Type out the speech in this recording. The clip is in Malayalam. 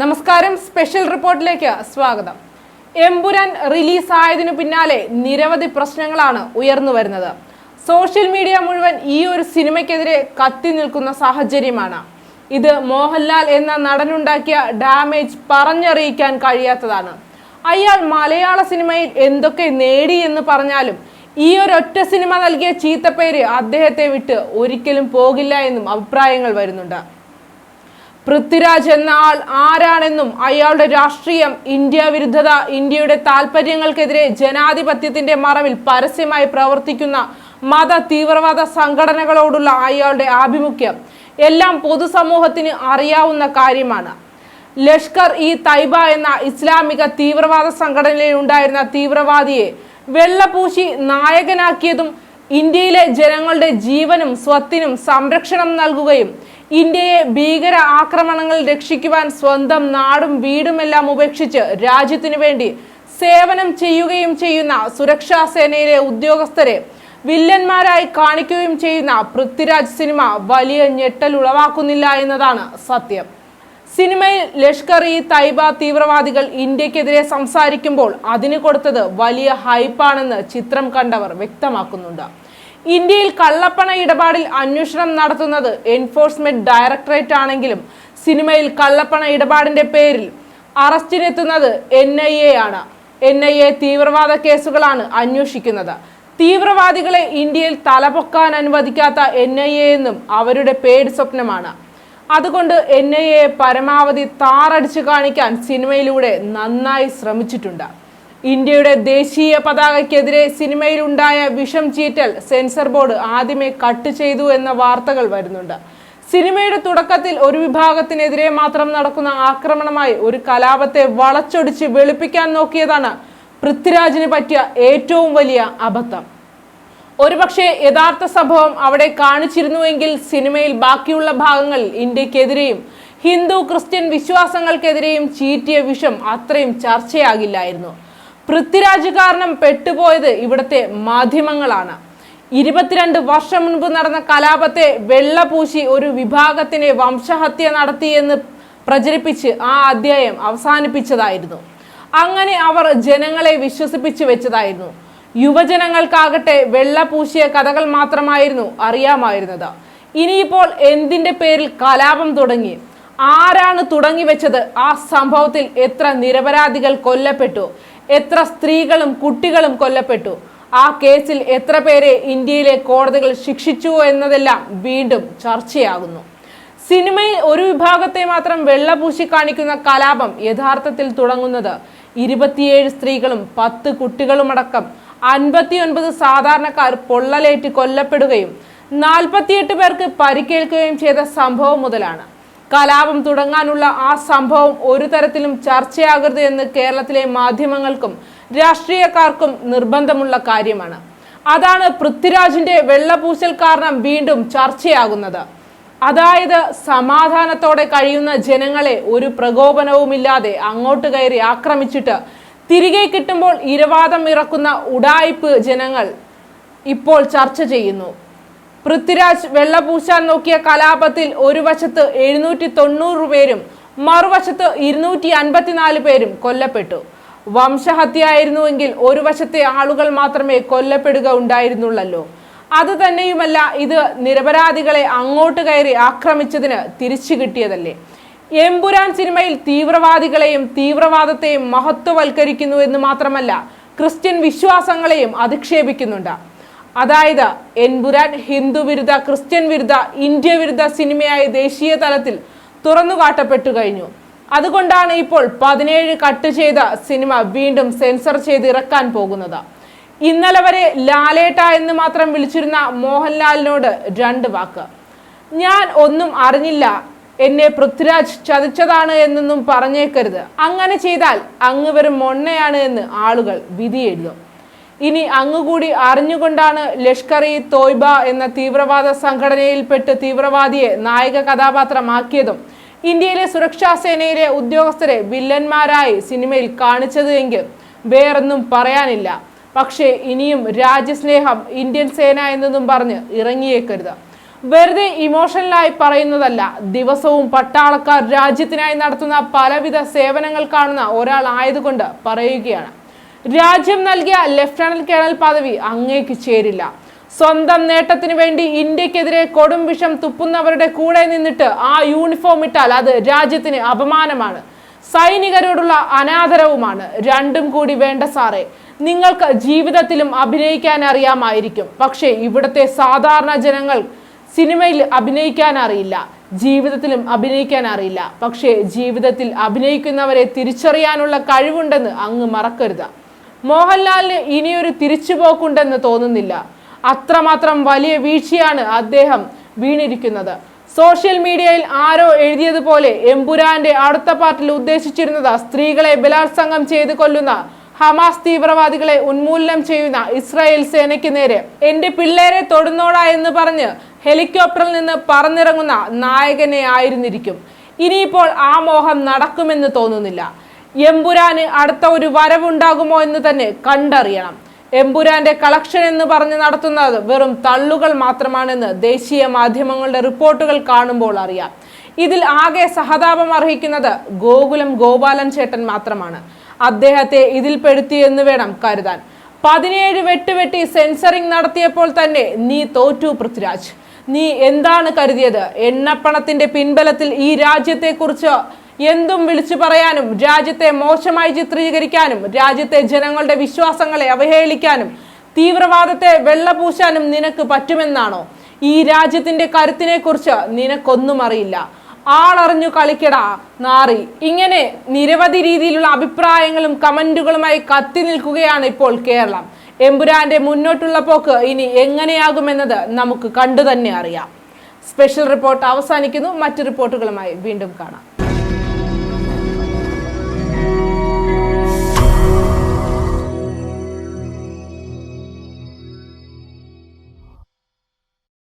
നമസ്കാരം. സ്പെഷ്യൽ റിപ്പോർട്ടിലേക്ക് സ്വാഗതം. എമ്പുരാൻ റിലീസ് ആയതിനു പിന്നാലെ നിരവധി പ്രശ്നങ്ങളാണ് ഉയർന്നു വരുന്നത്. സോഷ്യൽ മീഡിയ മുഴുവൻ ഈ ഒരു സിനിമയ്ക്കെതിരെ കത്തി നിൽക്കുന്ന സാഹചര്യമാണ്. ഇത് മോഹൻലാൽ എന്ന നടനുണ്ടാക്കിയ ഡാമേജ് പറഞ്ഞറിയിക്കാൻ കഴിയാത്തതാണ്. അയാൾ മലയാള സിനിമയിൽ എന്തൊക്കെ നേടി എന്ന് പറഞ്ഞാലും ഈ ഒരു ഒറ്റ സിനിമ നൽകിയ ചീത്തപ്പേര് അദ്ദേഹത്തെ വിട്ട് ഒരിക്കലും പോകില്ല എന്നും അഭിപ്രായങ്ങൾ വരുന്നുണ്ട്. പൃഥ്വിരാജ് എന്ന ആൾ ആരാണെന്നും അയാളുടെ രാഷ്ട്രീയം ഇന്ത്യ വിരുദ്ധത ഇന്ത്യയുടെ താല്പര്യങ്ങൾക്കെതിരെ ജനാധിപത്യത്തിന്റെ മറവിൽ പരസ്യമായി പ്രവർത്തിക്കുന്ന മത തീവ്രവാദ സംഘടനകളോടുള്ള അയാളുടെ ആഭിമുഖ്യം എല്ലാം പൊതുസമൂഹത്തിന് അറിയാവുന്ന കാര്യമാണ്. ലഷ്കർ ഇ തൈബ എന്ന ഇസ്ലാമിക തീവ്രവാദ സംഘടനയിൽ ഉണ്ടായിരുന്ന തീവ്രവാദിയെ വെള്ളപൂശി നായകനാക്കിയതും ഇന്ത്യയിലെ ജനങ്ങളുടെ ജീവനും സ്വത്തിനും സംരക്ഷണം നൽകുകയും ഇന്ത്യയെ ഭീകര ആക്രമണങ്ങൾ രക്ഷിക്കുവാൻ സ്വന്തം നാടും വീടുമെല്ലാം ഉപേക്ഷിച്ച് രാജ്യത്തിനു വേണ്ടി സേവനം ചെയ്യുകയും ചെയ്യുന്ന സുരക്ഷാ സേനയിലെ ഉദ്യോഗസ്ഥരെ വില്ലന്മാരായി കാണിക്കുകയും ചെയ്യുന്ന പൃഥ്വിരാജ് സിനിമ വലിയ ഞെട്ടൽ ഉളവാക്കുന്നില്ല എന്നതാണ് സത്യം. സിനിമയിൽ ലഷ്കർ ഇ തൈബ തീവ്രവാദികൾ ഇന്ത്യക്കെതിരെ സംസാരിക്കുമ്പോൾ അതിന് കൊടുത്തത് വലിയ ഹൈപ്പാണെന്ന് ചിത്രം കണ്ടവർ വ്യക്തമാക്കുന്നുണ്ട്. ഇന്ത്യയിൽ കള്ളപ്പണ ഇടപാടിൽ അന്വേഷണം നടത്തുന്നത് എൻഫോഴ്സ്മെന്റ് ഡയറക്ടറേറ്റ് ആണെങ്കിലും സിനിമയിൽ കള്ളപ്പണ ഇടപാടിന്റെ പേരിൽ അറസ്റ്റിനെത്തുന്നത് എൻ ഐ എ ആണ്. എൻ ഐ എ തീവ്രവാദ കേസുകളാണ് അന്വേഷിക്കുന്നത്. തീവ്രവാദികളെ ഇന്ത്യയിൽ തലപൊക്കാൻ അനുവദിക്കാത്ത എൻ ഐ എ എന്നും അവരുടെ പേടി സ്വപ്നമാണ്. അതുകൊണ്ട് എൻ ഐ എ പരമാവധി താറടിച്ചു കാണിക്കാൻ സിനിമയിലൂടെ നന്നായി ശ്രമിച്ചിട്ടുണ്ട്. ഇന്ത്യയുടെ ദേശീയ പതാകയ്ക്കെതിരെ സിനിമയിലുണ്ടായ വിഷം ചീറ്റൽ സെൻസർ ബോർഡ് ആദ്യമേ കട്ട് ചെയ്തു എന്ന വാർത്തകൾ വരുന്നുണ്ട്. സിനിമയുടെ തുടക്കത്തിൽ ഒരു വിഭാഗത്തിനെതിരെ മാത്രം നടക്കുന്ന ആക്രമണമായി ഒരു കലാപത്തെ വളച്ചൊടിച്ച് വെളുപ്പിക്കാൻ നോക്കിയതാണ് പൃഥ്വിരാജിന് പറ്റിയ ഏറ്റവും വലിയ അബദ്ധം. ഒരുപക്ഷെ യഥാർത്ഥ സംഭവം അവിടെ കാണിച്ചിരുന്നുവെങ്കിൽ സിനിമയിൽ ബാക്കിയുള്ള ഭാഗങ്ങൾ ഇന്ത്യക്കെതിരെയും ഹിന്ദു ക്രിസ്ത്യൻ വിശ്വാസങ്ങൾക്കെതിരെയും ചീറ്റിയ വിഷം അത്രയും ചർച്ചയാകില്ലായിരുന്നു. പൃഥ്വിരാജ് കാരണം പെട്ടുപോയത് ഇവിടുത്തെ മാധ്യമങ്ങളാണ്. ഇരുപത്തിരണ്ട് വർഷം മുൻപ് നടന്ന കലാപത്തെ വെള്ളപൂശി ഒരു വിഭാഗത്തിനെ വംശഹത്യ നടത്തിയെന്ന് പ്രചരിപ്പിച്ച് ആ അധ്യായം അവസാനിപ്പിച്ചതായിരുന്നു. അങ്ങനെ അവർ ജനങ്ങളെ വിശ്വസിപ്പിച്ചു വെച്ചതായിരുന്നു. യുവജനങ്ങൾക്കാകട്ടെ വെള്ളപൂശിയ കഥകൾ മാത്രമായിരുന്നു അറിയാമായിരുന്നത്. ഇനിയിപ്പോൾ എന്തിന്റെ പേരിൽ കലാപം തുടങ്ങി? ആരാണ് തുടങ്ങി വെച്ചത്? ആ സംഭവത്തിൽ എത്ര നിരപരാധികൾ കൊല്ലപ്പെട്ടു? എത്ര സ്ത്രീകളും കുട്ടികളും കൊല്ലപ്പെട്ടു. ആ കേസിൽ എത്ര പേരെ ഇന്ത്യയിലെ കോടതികൾ ശിക്ഷിച്ചു എന്നതെല്ലാം വീണ്ടും ചർച്ചയാകുന്നു. സിനിമയിൽ ഒരു വിഭാഗത്തെ മാത്രം വെള്ളപൂശി കാണിക്കുന്ന കലാപം യഥാർത്ഥത്തിൽ തുടങ്ങുന്നത് ഇരുപത്തിയേഴ് സ്ത്രീകളും പത്ത് കുട്ടികളുമടക്കം അൻപത്തിയൊൻപത് സാധാരണക്കാർ പൊള്ളലേറ്റ് കൊല്ലപ്പെടുകയും നാൽപ്പത്തിയെട്ട് പേർക്ക് പരിക്കേൽക്കുകയും ചെയ്ത സംഭവം മുതലാണ്. കലാപം തുടങ്ങാനുള്ള ആ സംഭവം ഒരു തരത്തിലും ചർച്ചയാകരുത് എന്ന് കേരളത്തിലെ മാധ്യമങ്ങൾക്കും രാഷ്ട്രീയക്കാർക്കും നിർബന്ധമുള്ള കാര്യമാണ്. അതാണ് പൃഥ്വിരാജിന്റെ വെള്ളപൂശൽ കാരണം വീണ്ടും ചർച്ചയാകുന്നത്. അതായത് സമാധാനത്തോടെ കഴിയുന്ന ജനങ്ങളെ ഒരു പ്രകോപനവുമില്ലാതെ അങ്ങോട്ട് കയറി ആക്രമിച്ചിട്ട് തിരികെ കിട്ടുമ്പോൾ ഇരവാദം ഇറക്കുന്ന ഉടായിപ്പ് ജനങ്ങൾ ഇപ്പോൾ ചർച്ച ചെയ്യുന്നു. പൃഥ്വിരാജ് വെള്ളപൂശാൻ നോക്കിയ കലാപത്തിൽ ഒരു വശത്ത് എഴുന്നൂറ്റി തൊണ്ണൂറ് പേരും മറുവശത്ത് ഇരുന്നൂറ്റി അൻപത്തിനാല് പേരും കൊല്ലപ്പെട്ടു. വംശഹത്യയായിരുന്നുവെങ്കിൽ ഒരു വശത്തെ ആളുകൾ മാത്രമേ കൊല്ലപ്പെടുക ഉണ്ടായിരുന്നുള്ളല്ലോ. അത് തന്നെയുമല്ല ഇത് നിരപരാധികളെ അങ്ങോട്ട് കയറി ആക്രമിച്ചതിന് തിരിച്ചു കിട്ടിയതല്ലേ. എമ്പുരാൻ സിനിമയിൽ തീവ്രവാദികളെയും തീവ്രവാദത്തെയും മഹത്വവൽക്കരിക്കുന്നു എന്ന് മാത്രമല്ല ക്രിസ്ത്യൻ വിശ്വാസങ്ങളെയും അധിക്ഷേപിക്കുന്നുണ്ട്. അതായത് എൻപുരാൻ ഹിന്ദു വിരുദ്ധ ക്രിസ്ത്യൻ വിരുദ്ധ ഇന്ത്യ വിരുദ്ധ സിനിമയായ ദേശീയ തലത്തിൽ തുറന്നുകാട്ടപ്പെട്ടു കഴിഞ്ഞു. അതുകൊണ്ടാണ് ഇപ്പോൾ പതിനേഴ് കട്ട് ചെയ്ത സിനിമ വീണ്ടും സെൻസർ ചെയ്ത് ഇറക്കാൻ പോകുന്നത്. ഇന്നലെ വരെ ലാലേട്ട എന്ന് മാത്രം വിളിച്ചിരുന്ന മോഹൻലാലിനോട് രണ്ട് വാക്ക്. ഞാൻ ഒന്നും അറിഞ്ഞില്ല. എന്നെ പൃഥ്വിരാജ് ചതിച്ചതാണ് എന്നൊന്നും പറഞ്ഞേക്കരുത്. അങ്ങനെ ചെയ്താൽ അങ്ങ് വെറും മൊണ്ണയാണ് എന്ന് ആളുകൾ വിധി എഴുതും ഇനി അങ്ങുകൂടി അറിഞ്ഞുകൊണ്ടാണ് ലഷ്കർ ഇ തോയ്ബ എന്ന തീവ്രവാദ സംഘടനയിൽപ്പെട്ട് തീവ്രവാദിയെ നായക കഥാപാത്രമാക്കിയതും ഇന്ത്യയിലെ സുരക്ഷാ സേനയിലെ ഉദ്യോഗസ്ഥരെ വില്ലന്മാരായി സിനിമയിൽ കാണിച്ചത് എങ്കിൽ വേറൊന്നും പറയാനില്ല. പക്ഷേ ഇനിയും രാജ്യസ്നേഹം ഇന്ത്യൻ സേന എന്നതും പറഞ്ഞ് ഇറങ്ങിയേക്കരുത്. വെറുതെ ഇമോഷണലായി പറയുന്നതല്ല ദിവസവും പട്ടാളക്കാർ രാജ്യത്തിനായി നടത്തുന്ന പലവിധ സേവനങ്ങൾ കാണുന്ന ഒരാൾ ആയതുകൊണ്ട് പറയുകയാണ്. രാജ്യം നൽകിയ ലഫ്റ്റനന്റ് കേണൽ പദവി അങ്ങേക്ക് ചേരില്ല. സ്വന്തം നേട്ടത്തിന് വേണ്ടി ഇന്ത്യക്കെതിരെ കൊടും വിഷം തുപ്പുന്നവരുടെ കൂടെ നിന്നിട്ട് ആ യൂണിഫോം ഇട്ടാൽ അത് രാജ്യത്തിന് അപമാനമാണ്. സൈനികരോടുള്ള അനാദരവുമാണ്. രണ്ടും കൂടി വേണ്ട സാറേ. നിങ്ങൾക്ക് ജീവിതത്തിലും അഭിനയിക്കാൻ അറിയാമായിരിക്കും. പക്ഷേ ഇവിടുത്തെ സാധാരണ ജനങ്ങൾ സിനിമയിൽ അഭിനയിക്കാൻ അറിയില്ല. ജീവിതത്തിലും അഭിനയിക്കാൻ അറിയില്ല. പക്ഷേ ജീവിതത്തിൽ അഭിനയിക്കുന്നവരെ തിരിച്ചറിയാനുള്ള കഴിവുണ്ടെന്ന് അങ്ങ് മറക്കരുത്. മോഹൻലാലിന് ഇനിയൊരു തിരിച്ചുപോക്കുണ്ടെന്ന് തോന്നുന്നില്ല. അത്രമാത്രം വലിയ വീഴ്ചയാണ് അദ്ദേഹം വീണിരിക്കുന്നത്. സോഷ്യൽ മീഡിയയിൽ ആരോ എഴുതിയതുപോലെ എംപുരാന്റെ അടുത്ത പാർട്ടിൽ ഉദ്ദേശിച്ചിരുന്നത് സ്ത്രീകളെ ബലാത്സംഗം ചെയ്തു കൊല്ലുന്ന ഹമാസ് തീവ്രവാദികളെ ഉന്മൂലനം ചെയ്യുന്ന ഇസ്രായേൽ സേനയ്ക്ക് നേരെ. എന്റെ പിള്ളേരെ തൊടുന്നോടാ എന്ന് പറഞ്ഞ് ഹെലികോപ്റ്ററിൽ നിന്ന് പറന്നിറങ്ങുന്ന നായകനെ ആയിരുന്നിരിക്കും. ഇനിയിപ്പോൾ ആ മോഹം നടക്കുമെന്ന് തോന്നുന്നില്ല. എമ്പുരാന് അടുത്ത ഒരു വരവുണ്ടാകുമോ എന്ന് തന്നെ കണ്ടറിയണം. എമ്പുരാന്റെ കളക്ഷൻ എന്ന് പറഞ്ഞ് നടത്തുന്നത് വെറും തള്ളുകൾ മാത്രമാണെന്ന് ദേശീയ മാധ്യമങ്ങളുടെ റിപ്പോർട്ടുകൾ കാണുമ്പോൾ അറിയാം. ഇതിൽ ആകെ സഹതാപം അർഹിക്കുന്നത് ഗോകുലം ഗോപാലൻ ചേട്ടൻ മാത്രമാണ്. അദ്ദേഹത്തെ ഇതിൽ പെടുത്തി എന്ന് വേണം കരുതാൻ. പതിനേഴ് വെട്ടുവെട്ടി സെൻസറിംഗ് നടത്തിയപ്പോൾ തന്നെ നീ തോറ്റു പൃഥ്വിരാജ്. നീ എന്താണ് കരുതിയത്? എണ്ണപ്പണത്തിന്റെ പിൻബലത്തിൽ ഈ രാജ്യത്തെക്കുറിച്ച് എന്തും വിളിച്ചു പറയാനും രാജ്യത്തെ മോശമായി ചിത്രീകരിക്കാനും രാജ്യത്തെ ജനങ്ങളുടെ വിശ്വാസങ്ങളെ അവഹേളിക്കാനും തീവ്രവാദത്തെ വെള്ളപൂശാനും നിനക്ക് പറ്റുമെന്നാണോ? ഈ രാജ്യത്തിന്റെ കരുത്തിനെ കുറിച്ച് നിനക്കൊന്നും അറിയില്ല. ആളറിഞ്ഞു കളിക്കടാ നാറി. ഇങ്ങനെ നിരവധി രീതിയിലുള്ള അഭിപ്രായങ്ങളും കമന്റുകളുമായി കത്തി നിൽക്കുകയാണ് ഇപ്പോൾ കേരളം. എമ്പുരാന്റെ മുന്നോട്ടുള്ള പോക്ക് ഇനി എങ്ങനെയാകുമെന്നത് നമുക്ക് കണ്ടു തന്നെ അറിയാം. സ്പെഷ്യൽ റിപ്പോർട്ട് അവസാനിക്കുന്നു. മറ്റു റിപ്പോർട്ടുകളുമായി വീണ്ടും കാണാം.